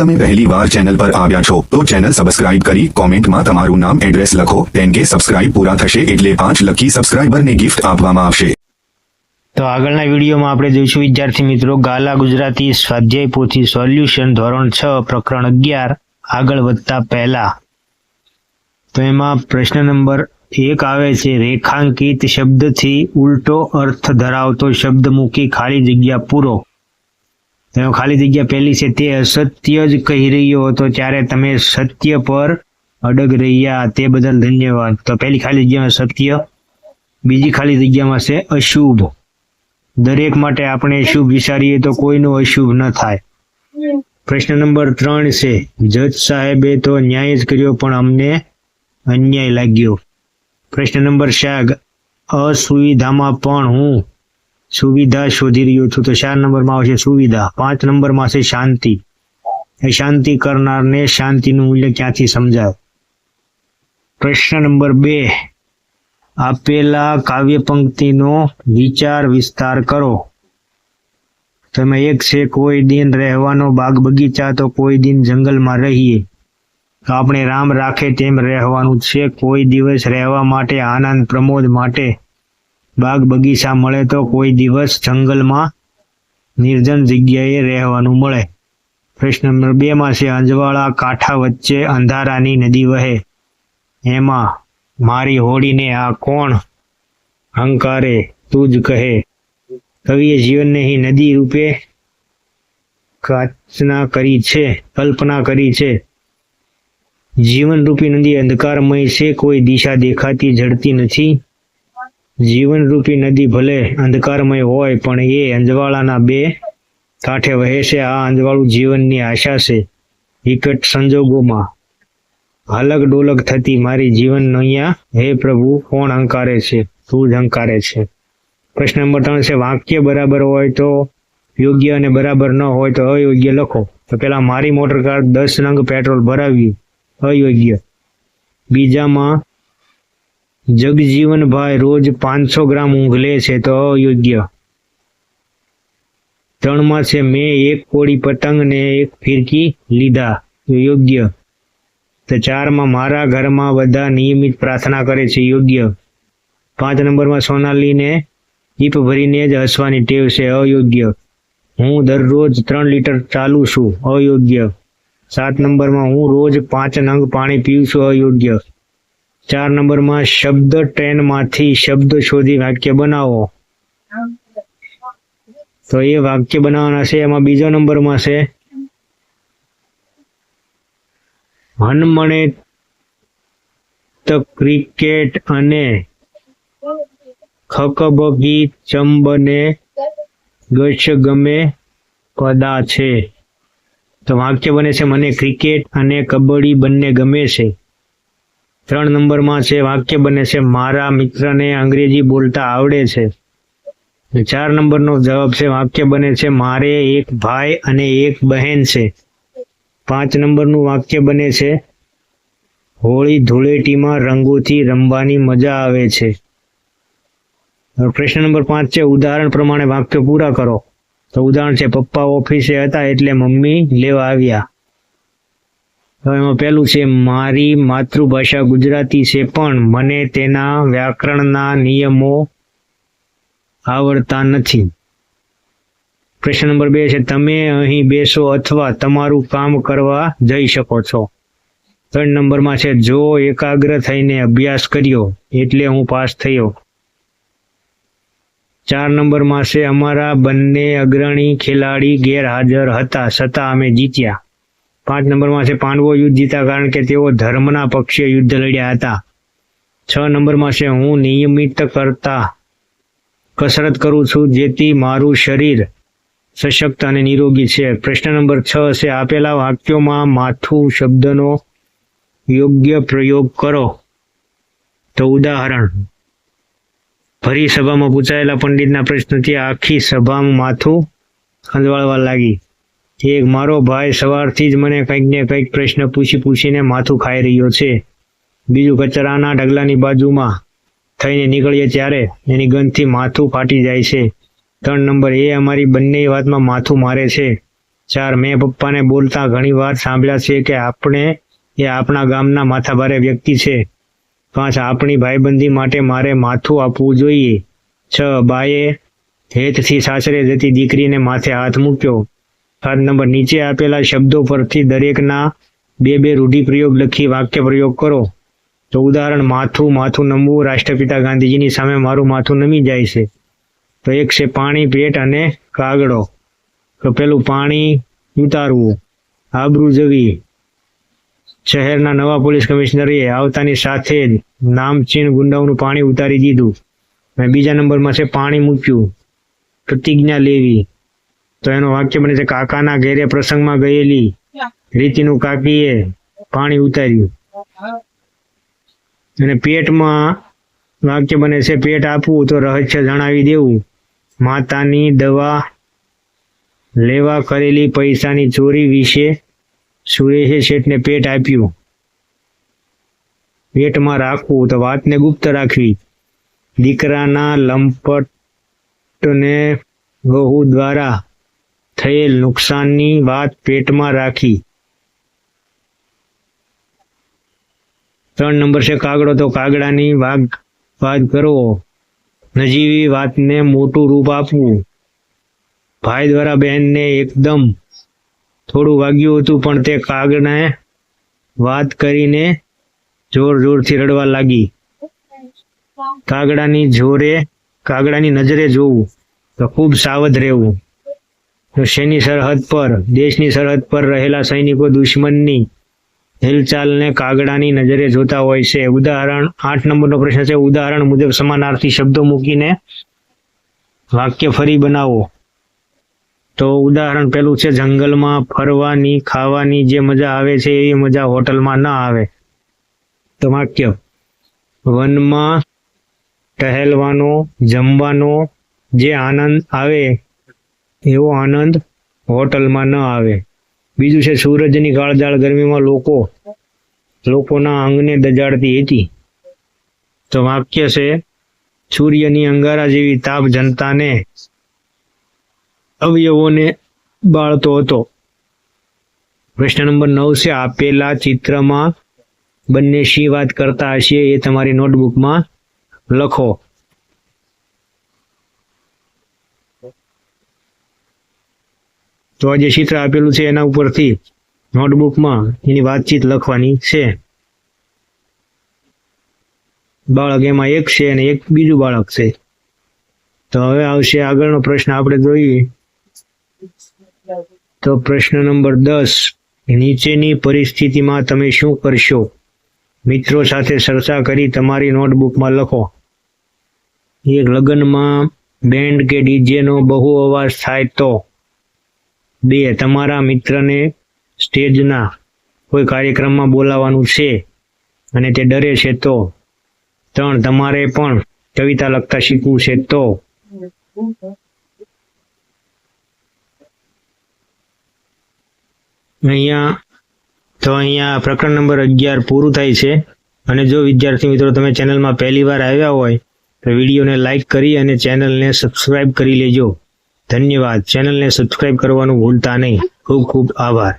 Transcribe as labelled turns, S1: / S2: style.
S1: તમે પહેલી વાર ચેનલ પર આવ્યા છો, તો ચેનલ સબસ્ક્રાઇબ કરી કોમેન્ટમાં તમારું નામ એડ્રેસ લખો. તેમ કે સબસ્ક્રાઇબ પૂરા થશે એટલે પાંચ લકી સબસ્ક્રાઇબરને ગિફ્ટ આપવામાં આવશે.
S2: તો આગળના વિડીયોમાં આપણે જોઈશું, વિદ્યાર્થી મિત્રો, ગાલા ગુજરાતી સ્વાધ્યાય પોથી સોલ્યુશન ધોરણ છ, પ્રકરણ અગિયાર, આગળ વધતા પહેલા. તો એમાં પ્રશ્ન નંબર એક આવે છે, રેખાંકિત શબ્દથી ઉલટો અર્થ ધરાવતો શબ્દ મૂકી ખાલી જગ્યા પૂરો. ખાલી જગ્યા પહેલી છે તે અસત્ય જ કહી રહ્યો હતો. ત્યારે તમે સત્ય પર અડગ રહ્યા તે બદલ ધન્યવાદ. તો પહેલી ખાલી જગ્યામાં સત્ય, બીજી ખાલી જગ્યામાં છે અશુભ. દરેક માટે આપણે શુભ વિચારીએ તો કોઈનું અશુભ ન થાય. પ્રશ્ન નંબર ત્રણ છે, જજ સાહેબે તો ન્યાય જ કર્યો, પણ અમને અન્યાય લાગ્યો. પ્રશ્ન નંબર ચાર, અસુવિધામાં પણ હું સુવિધા શોધી રહ્યો છું. તો ચાર નંબરમાં આવશે સુવિધા. પાંચ નંબરમાં છે શાંતિ. એ શાંતિ કરનારને શાંતિનું મૂલ્ય ક્યાંથી સમજાય? પ્રશ્ન નંબર બે. આપેલા કાવ્ય પંક્તિનો વિચાર વિસ્તાર કરો. તમે એક છે, કોઈ દિન રહેવાનો બાગ બગીચા, તો કોઈ દિન જંગલમાં રહીએ. તો આપણે રામ રાખે તેમ રહેવાનું છે. કોઈ દિવસ રહેવા માટે આનંદ પ્રમોદ માટે. બાગ બગીચા મળે તો કોઈ દિવસ જંગલમાં નિર્જન જગ્યાએ રહેવાનું મળે. પ્રશ્ન નંબર બે માં છે, અંજવાળા કાંઠા વચ્ચે અંધારાની નદી વહે. એમાં, મારી હોડીને આ કોણ હંકારે તું જ કહે. કવિએ જીવનને હી નદી રૂપે કાચના કરી છે, કલ્પના કરી છે. જીવનરૂપી નદી અંધકારમય છે, કોઈ દિશા દેખાતી, જડતી નથી. જીવનરૂપી નદી ભલે અંધકારમય હોય, પણ એ અંજવાળાના બે કાંઠે વહે છે. આ અંજવાળું જીવનની આશા છે. વિકટ સંજોગોમાં હાલક ડોલક થતી મારી જીવન અહીંયા હે પ્રભુ, કોણ હંકારે છે? તું જ હંકારે છે. પ્રશ્ન નંબર ત્રણ છે, વાક્ય બરાબર હોય તો યોગ્ય અને બરાબર ન હોય તો અયોગ્ય લખો. તો પેલા મારી મોટર કાર દસ નંગ પેટ્રોલ ભરાવ્યું. અયોગ્ય. બીજામાં જગજીવનભાઈ રોજ પાંચસો ગ્રામ ઊંઘ લે છે તો અયોગ્ય. ત્રણમાં છે મેં એક કોળી પતંગ ને એક ફિરકી લીધા. યોગ્ય. તો ચારમાં મારા ઘરમાં બધા નિયમિત પ્રાર્થના કરે છે, યોગ્ય. પાંચ નંબરમાં સોનાલીને ઈપ ભરીને જ હસવાની ટેવ છે, અયોગ્ય. હું દરરોજ ત્રણ લીટર ચાલુ છું, અયોગ્ય. સાત નંબરમાં હું રોજ પાંચ નંગ પાણી પીઉં છું, અયોગ્ય. ચાર નંબરમાં શબ્દ ટ્રેનમાંથી શબ્દ શોધી વાક્ય બનાવો. તો એ વાક્ય બનાવવાના છે, એમાં બીજો નંબરમાં છે, હનમણે ક્રિકેટ અને ખકબગી ચંબને ગશ ગમે કદા છે. તો વાક્ય બને છે, મને ક્રિકેટ અને કબડ્ડી બંને ગમે છે. ત્રણ નંબરમાં છે, વાક્ય બને છે, મારા મિત્રને અંગ્રેજી બોલતા આવડે છે. ચાર નંબરનો જવાબ છે, વાક્ય બને છે, મારે એક ભાઈ અને એક બહેન છે. પાંચ નંબરનું વાક્ય બને છે, હોળી ધૂળેટીમાં રંગોથી રમવાની મજા આવે છે. પ્રશ્ન નંબર પાંચ છે, ઉદાહરણ પ્રમાણે વાક્ય પૂરા કરો. તો ઉદાહરણ છે, પપ્પા ઓફિસે હતા એટલે મમ્મી લેવા આવ્યા. એમાં પહેલું છે, મારી માતૃભાષા ગુજરાતી છે, પણ મને તેના વ્યાકરણના નિયમો આવડતા નથી. પ્રશ્ન નંબર બે છે, તમે અહીં બેસો અથવા તમારું કામ કરવા જઈ શકો છો? ત્રણ નંબરમાં છે, જો એકાગ્ર થઈને અભ્યાસ કર્યો, એટલે હું પાસ થયો. ચાર નંબરમાં છે, અમારા બંને અગ્રણી ખેલાડી ગેરહાજર હતા, છતાં અમે જીત્યા. પાંચ નંબરમાં છે, પાંડવો યુદ્ધ જીતા કારણ કે તેઓ ધર્મના પક્ષે યુદ્ધ લડ્યા હતા. છ નંબરમાં છે, હું નિયમિત કરતા કસરત કરું છું, જેથી મારું શરીર સશક્ત અને નિરોગી છે. પ્રશ્ન નંબર છ છે, આપેલા વાક્યોમાં માથું શબ્દનો યોગ્ય પ્રયોગ કરો. તો ઉદાહરણ ભરી સભામાં પૂછાયેલા પંડિતના પ્રશ્નથી આખી સભામાં માથું ખંજવાળવા લાગી. એક મારો ભાઈ સવારથી જ મને કંઈક ને કંઈક પ્રશ્ન પૂછી પૂછીને માથું ખાઈ રહ્યો છે. બીજું કચરાના ઢગલાની બાજુમાં થઈને નીકળીએ ત્યારે એની ગંધથી માથું ફાટી જાય છે. ત્રણ નંબર, એ અમારી બંને વાતમાં માથું મારે છે. ચાર, મેં પપ્પાને બોલતા ઘણી વાર સાંભળ્યા છે કે આપણે, એ આપણા ગામના માથાભારે વ્યક્તિ છે. પાંચ, આપણી ભાઈબંધી માટે મારે માથું આપવું જોઈએ. છ, બાએ હેતથી સાસરે જતી દીકરીને માથે હાથ મૂક્યો. સાત નંબર નીચે આપેલા શબ્દો પરથી દરેકના બે બે રૂઢિપ્રયોગ લખી વાક્ય પ્રયોગ કરો. તો ઉદાહરણ, માથું માથું નમવું, રાષ્ટ્રપિતા ગાંધીજીની સામે મારું માથું નમી જાય છે. તો એક છે પાણી, પેટ અને કાગડો. તો પેલું પાણી ઉતારવું. આબરૂ જવી. શહેરના નવા પોલીસ કમિશનરે આવતાની સાથે જ નામચીન ગુંડાઓનું પાણી ઉતારી દીધું. અને બીજા નંબરમાં છે પાણી મૂક્યું. પ્રતિજ્ઞા લેવી. તો એનું વાક્ય બને છે, કાકાના ઘેરે પ્રસંગમાં ગયેલી રીતિનું કાકીએ પાણી ઉતાર્યું. અને પેટમાં વાક્ય બને છે, પેટ આપવું તો રહસ્ય જણાવી દેવું. માતાની દવા લેવા કરેલી પૈસાની ચોરી વિશે સુરેશે શેઠને પેટ આપ્યું. પેટમાં રાખવું તો વાતને ગુપ્ત રાખવી. દીકરાના લંપટને વહુ દ્વારા થયેલ નુકસાનની વાત પેટમાં રાખી. ત્રણ નંબર છે, કાગડો તો કાગડાની વાગ, વાત કરવો નજીવી વાતને મોટું રૂપ આપવું. ભાઈ દ્વારા બહેનને એકદમ થોડું વાગ્યું હતું, પણ તે કાગડને વાત કરીને જોર જોરથી રડવા લાગી. કાગડાની જોરે, કાગડાની નજરે જોવું, તો ખૂબ સાવધ રહેવું. તો શેની સરહદ પર? દેશની સરહદ પર રહેલા સૈનિકો દુશ્મનની હિલચાલને કાગડાની નજરે જોતા હોય છે. ઉદાહરણ, આઠ નંબરનો પ્રશ્ન છે. ઉદાહરણ મુજબ સમાનાર્થી શબ્દો મૂકીને વાક્ય ફરી બનાવો. તો ઉદાહરણ પેલું છે, જંગલમાં ફરવાની, ખાવાની જે મજા આવે છે એવી મજા હોટલમાં ન આવે. તો વાક્ય, વનમાં ટહેલવાનો, જમવાનો જે આનંદ આવે એવો આનંદ હોટલમાં ન આવે. બીજું છે સૂરજની કાળજાળ ગરમીમાં લોકો લોકોના અંગને દજાડતી હતી. તો વાક્ય છે, સૂર્યની અંગારા જેવી તાપ જનતાને અવયવોને બાળતો હતો. પ્રશ્ન નંબર નવ છે, આપેલા ચિત્રમાં બંને શી વાત કરતા હશે એ તમારી નોટબુકમાં લખો. તો આ જે ચિત્ર આપેલું છે એના ઉપરથી નોટબુકમાં એની વાતચીત લખવાની છે. બાળક એમાં એક છે અને એક બીજું બાળક છે. તો હવે આવશે આગળનો પ્રશ્ન આપણે જોઈએ. તો પ્રશ્ન નંબર દસ, નીચેની પરિસ્થિતિમાં તમે શું કરશો? મિત્રો સાથે ચર્ચા કરી તમારી નોટબુકમાં લખો. એક લગ્નમાં બેન્ડ કે ડીજેનો બહુ અવાજ થાય તો. બે તમારા મિત્રને સ્ટેજના કોઈ કાર્યક્રમમાં બોલાવવાનું છે અને તે ડરે છે તો? ત્રણ, તમારે પણ કવિતા લખતા શીખવું છે તો? અહીંયા તો અહીંયા પ્રકરણ નંબર અગિયાર પૂરું થાય છે. અને જો વિદ્યાર્થી મિત્રો તમે ચેનલમાં પહેલી વાર આવ્યા હોય, તો વિડીયોને લાઇક કરી અને ચેનલને સબસ્ક્રાઇબ કરી લેજો. ધન્યવાદ. ચેનલને સબસ્ક્રાઇબ કરવાનું ભૂલતા નહીં. ખૂબ ખૂબ આભાર.